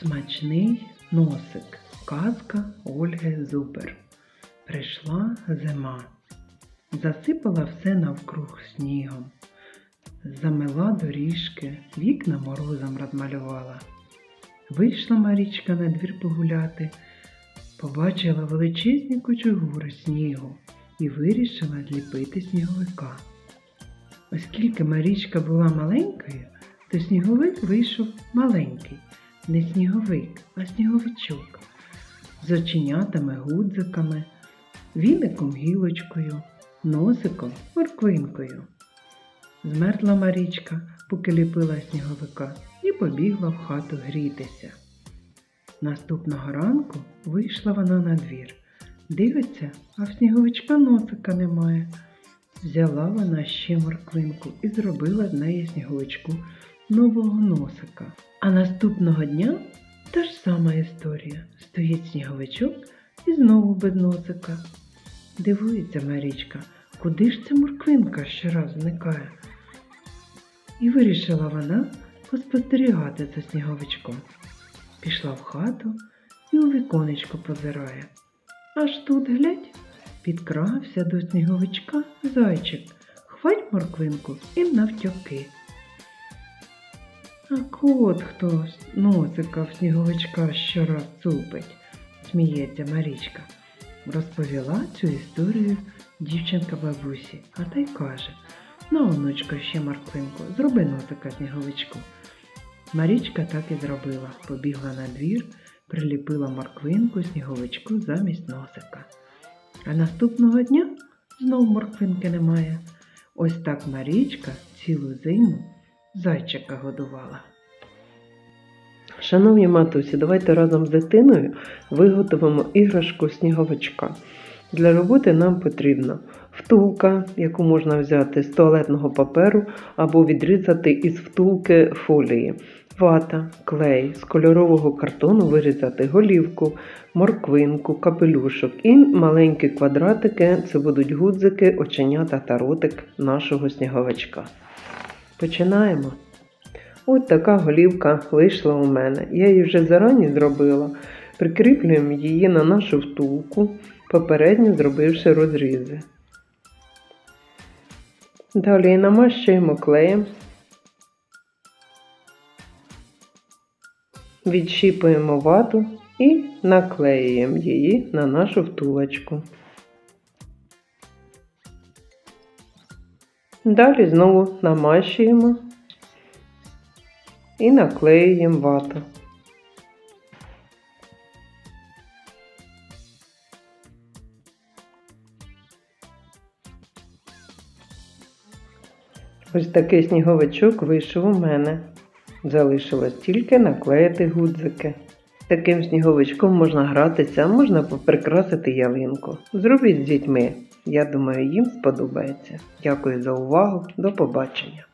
Смачний носик. Казка Ольги Зубер. Прийшла зима. Засипала все навкруг снігом. Замила доріжки, вікна морозом розмалювала. Вийшла Марічка на двір погуляти, побачила величезні кучугури снігу і вирішила зліпити сніговика. Оскільки Марічка була маленькою, то сніговик вийшов маленький, не сніговик, а сніговичок, з оченятами, гудзиками, віником гілочкою, носиком морквинкою. Змерзла Марічка, поки ліпила сніговика, і побігла в хату грітися. Наступного ранку вийшла вона на двір. Дивиться, а в сніговичка носика немає. Взяла вона ще морквинку і зробила з неї сніговичку нового носика. А наступного дня та ж сама історія. Стоїть сніговичок і знову без носика. Дивується Марічка, куди ж ця морквинка щораз зникає? І вирішила вона поспостерігати за сніговичком. Пішла в хату і у віконечко позирає. Аж тут, глядь, підкрався до сніговичка зайчик, хвать морквинку і навтьоки. А кот хто носика в сніговичка щораз цупить, сміється Марічка. Розповіла цю історію дівчинка бабусі, а та й каже на онучка ще морквинку, зроби носика сніговичку. Марічка так і зробила, побігла на двір, приліпила морквинку сніговичку замість носика. А наступного дня знов морквинки немає. Ось так Марічка цілу зиму зайчика годувала. Шановні матусі, давайте разом з дитиною виготовимо іграшку сніговичка. Для роботи нам потрібна втулка, яку можна взяти з туалетного паперу або відрізати із втулки фолії, вата, клей, з кольорового картону вирізати голівку, морквинку, капелюшок і маленькі квадратики це будуть гудзики, оченята та ротик нашого сніговичка. Починаємо. Ось така голівка вийшла у мене. Я її вже зарані зробила. Прикріплюємо її на нашу втулку, попередньо зробивши розрізи. Далі намащуємо клеєм, відщіпуємо вату і наклеюємо її на нашу втулочку. Далі знову намащуємо і наклеюємо вату. Ось такий сніговичок вийшов у мене. Залишилось тільки наклеїти гудзики. Таким сніговичком можна гратися, можна прикрасити ялинку. Зробіть з дітьми. Я думаю, їм сподобається. Дякую за увагу. До побачення.